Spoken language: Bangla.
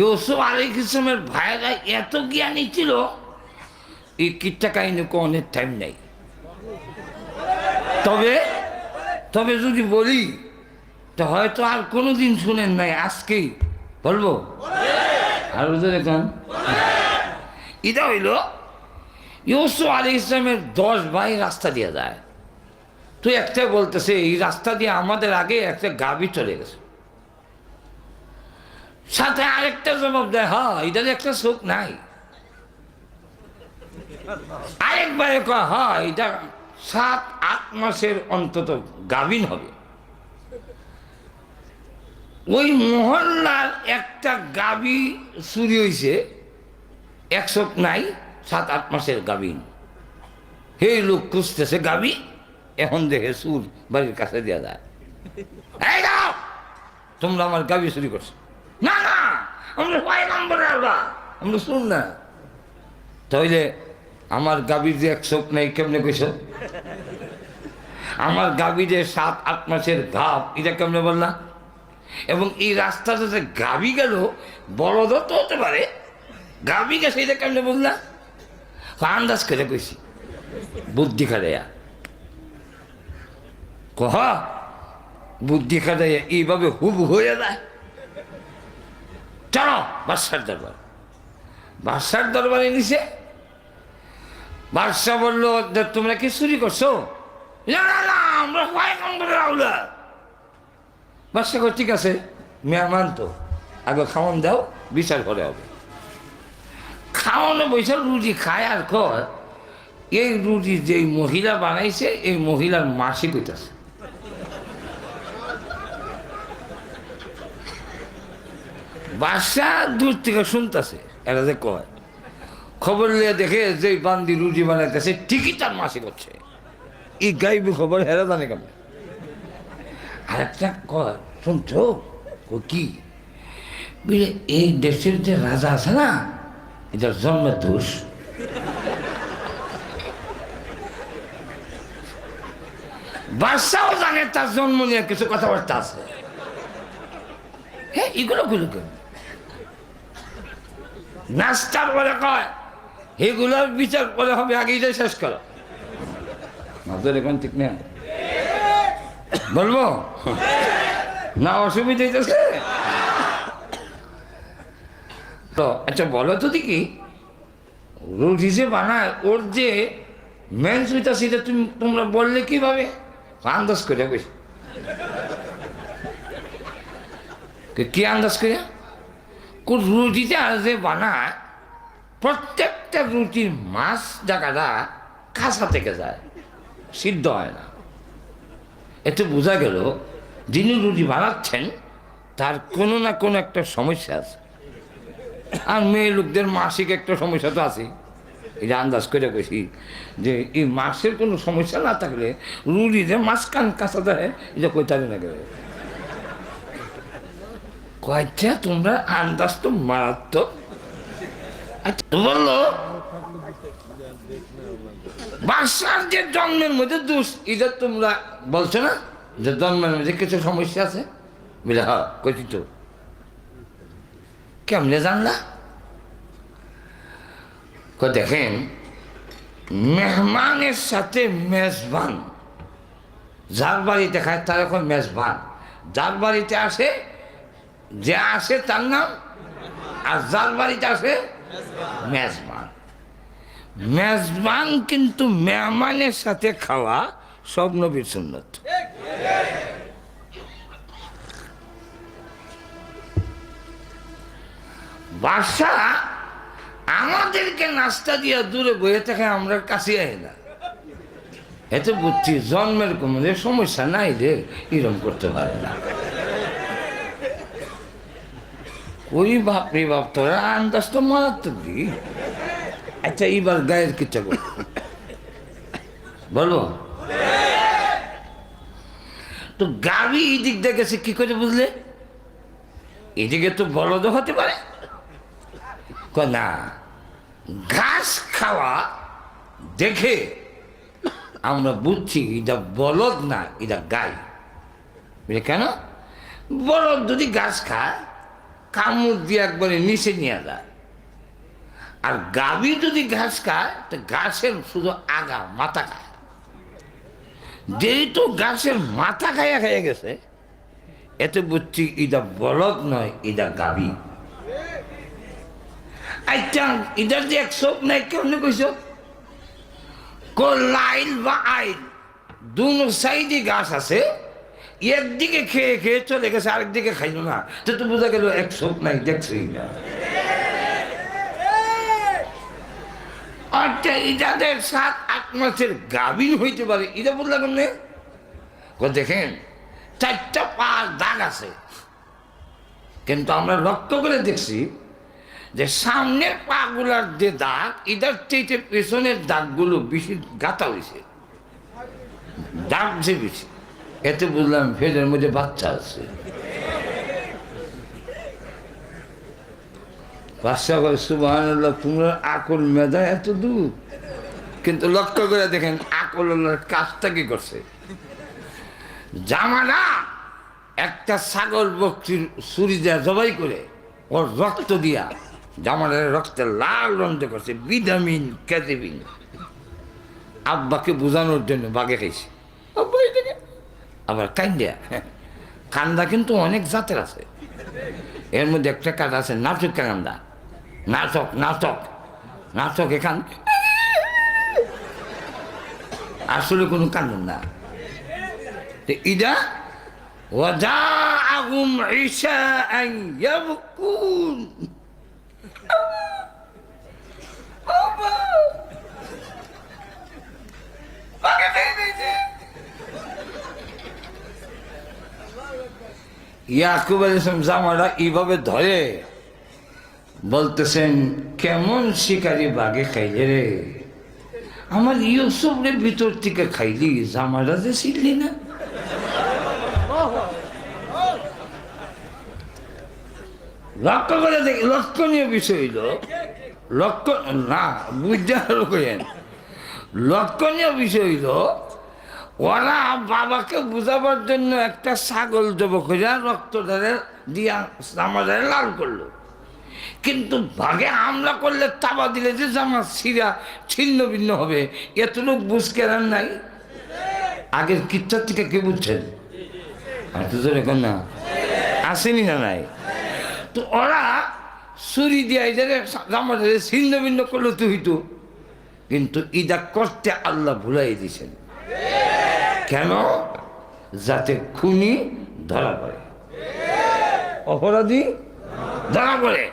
ইউসুফ আলী ইসলামের ভাইয়েরা এত জ্ঞানী ছিল, এই কিট্টা কাহিনী অনেক টাইম নেই। তবে তবে যদি বলি, তো হয়তো আর কোনো দিন শুনেন নাই, আজকেই। বলব? আর দেখুন এটা হইল, ইউসুফ আলী ইসলামের দশ ভাই রাস্তা দিয়ে যায়। তুই একটা বলতেছে, এই রাস্তা দিয়ে আমাদের আগে একটা গাবি চলে গেছে। সাথে আরেকটা জবাব দেয় হ্যাঁ এটার একটা চোখ নাই। আরেকবারে কয় হ্যাঁ এটা সাত, আট মাসের অন্তত গাভিন হবে। ওই মহল্লার একটা গাবি চুরি হয়েছে এক চোখ নাই, সাত, আট মাসের গাভিন। হে লোক খুঁজতেছে গাবি এখন দেখে সুর বাড়ির কাছে দেওয়া যায়। তোমরা আমার গাবি চুরি করছ। না না, আমরা কয় নম্বরে আমরা আমরা শুন না। তাইলে আমার গাভীর যে এক চোখ নেই, কেমনে কইস? আমার গাভী যে সাত, আট মাসের ঘাপ এটা কেমনে বললা? এবং এই রাস্তাটা যে গাভী গেল বড়দ তো হতে পারে। গাবি গেছে, এটা কেমনে বললা? আন্দাজ করে কইছি। বুদ্ধি খাটাইয়া। কহ, বুদ্ধি খাটাইয়া এইভাবে হুব হয়ে যায়। চলো, বাদশার দরবার। বাদশার দরবারে নিছে বাদশাহ বলল তোমরা কি চুরি করছ? আমরা নম্বরের আউলা বাদশাহ ঠিক আছে, মেহমান তো, আগে খাওয়ান দাও, বিচার করে হবে। খাওয়ানো বৈশাল রুটি খায় আর কয়, এই রুটি যে মহিলা বানাইছে, এই মহিলার মাসিক হইতেছে। বাসা দূর থেকে শুনতেছে, এরা যে কয়। খবর লিয়ে দেখে যে বান্দি রুটি বানাইতেছে, ঠিকই তার মাসি করছে। এই গাইবি খবর, হেরা জানে কেমন? আর একটা কয়, শুনছো? ও কি? এই দেশের যে রাজা আছে না, এটার জন্মের দোষ। বাদশাও জানে তার জন্ম নিয়ে কিছু কথাবার্তা আছে। হ্যাঁ এগুলো গুলো নাস্তার বলে কয় এগুলোর বিচার করে হবে, আগে এটাই শেষ করো। মাদের এখন ঠিক নেই। বলব? না, অসুবিধা হইতেছে। তো আচ্ছা বলো তো দেখি রুটি যে বানায়, ওর যে মেন সুইটা সেটা তুমি, তোমরা বললে কীভাবে? আন্দাজ করে কি আন্দাজ করে রুটিতে যে বানায় প্রত্যেকটা রুটির মাছ জায়গাটা কাঁচা থেকে যায়, সিদ্ধ হয় না। এতে বোঝা গেল, যিনি রুটি বানাচ্ছেন, তার কোনো না কোনো একটা সমস্যা আছে। আর মেয়ে লোকদের মাসিক একটা সমস্যা তো আছে। এটা আন্দাজ করে কইছি যে এই মাসের কোনো সমস্যা না থাকলে রুটিতে মাছ কান কাঁচা দেয়, এটা কইতারে না গেলে। কয়েকটা তোমরা আন্দাজ তো মারাত্মক আচ্ছা বলল বাসার যে জন্মের মধ্যে দোষ এটা তোমরা বলছো না যে জন্মের মধ্যে কিছু সমস্যা আছে বলে হ্যাঁ কইছি তো কেমনে জানলা কই দেখেন মেহমানের সাথে মেজবান যার বাড়িতে খায় তার এখন মেজবান যার বাড়িতে আসে যে আসে তার নাম, আর যার বাড়িতে আসে মেজবান। মেজবান কিন্তু মেহমানের সাথে খাওয়া সব নবীর সুন্নত। বাসা আমাদেরকে নাস্তা দিয়া দূরে বয়ে থাকে, আমরা কাছে আই না। এত বুঝছি জন্মের কোনো যে সমস্যা নাই রে, এরম করতে পারে না। ওই বাপ রে বাপ, তোরা আন্দাজ তো মারাত্মক দি আচ্ছা এইবার গায়ের কিচ্ছা বল বলো তো গাবি এই দিক দিয়ে গেছে, কি করে বুঝলে? এদিকে তো বলদ হতে পারে। না, ঘাস খাওয়া দেখে আমরা বুঝছি এটা বলদ না, এটা গাই। বুঝলে কেন? বলদ যদি ঘাস খায় কামড় দিয়ে একবারে নিচে নিয়ে যায়। আর গাভী যদি ঘাস খায়, তো ঘাসের শুধু আগা, মাথা খায়। যেহেতু গাছের মাথা খাইয়া খাইয়া গেছে, এতে বুঝছি ইদা বলদ নয়, ইদা আচ্ছা ইদার যে এক চোখ নাই, কেমনে কইস লাইল বা আইল, দুনো সাইডে গাছ আছে একদিকে খেয়ে খেয়ে চলে গেছে, আরেকদিকে খাইল না। তো তো বোঝা গেল এক চোখ নাই দেখছি না। আচ্ছা ইদাদের সাত, আট মাসের গাভীর হইতে পারে এটা বললাম কেমনে? দেখেন, চারটা পা দাগ আছে। কিন্তু আমরা লক্ষ্য করে দেখছি যে সামনের পাগুলার যে দাগ এটার চেয়ে পেছনের দাগগুলো বেশি গাতা হয়েছে দাগ যে বেশি। এতে বুঝলাম ফেরের মধ্যে বাচ্চা আছে। বাচ্চা করে সুবাহ তোমরা আকল মেধা এত দূর। কিন্তু লক্ষ্য করে দেখেন, আকল কাজটা কি করছে? জামানা, একটা ছাগল বক্তির ছুরি দেয়া জবাই করে, ওর রক্ত দিয়া জামানের রক্তে লাল রঙে করছে, ভিটামিন ক্যাজিবিন আব্বাকে বোঝানোর জন্য বাগে খাইছে। আবার কান্দা কান্দা কিন্তু অনেক জাতের আছে এর মধ্যে একটা কাজ আছে নাটক কান্দা নাটক নাটক নাটক এখান আসলে কোনো কান্দন না তো ইদা وجاءهم عشاء يبكون ইয়াকুব আল ইসলাম জামারা এইভাবে ধরে, বলতেছেন, কেমন শিকারি বাঘে খাইলে রে? আমার ইউসুফ রে ভিতর থেকে খাইলি জামারা যে ছিললি না? লক্ষ্য করে দেখি, লক্ষণীয় বিষয় হইল, লক্ষ্য না, বুঝতে লক্ষণীয় বিষয় হইল ওরা বাবাকে বুঝাবার জন্য একটা ছাগল জব করে রক্ত ধরে দিয়া আমাদের লাল করল। কিন্তু ভাগে হামলা করলে তাবা দিলে যে জামা ছিঁড়া ছিন্ন ভিন্ন হবে, এতটুক বুঝ কেনার নাই? আগের কিচ্ছার থেকে কে বুঝছেন? না। আসেনি না নাই? তো ওরা ছুরি দিয়ে এদের জামাটা ছিন্ন ভিন্ন করল তুই তো কিন্তু ইদা করতে আল্লাহ ভুলাই দিছেন। কেন? যাতে খুনি ধরা পড়ে। অপরাধী? ধরা পড়ে।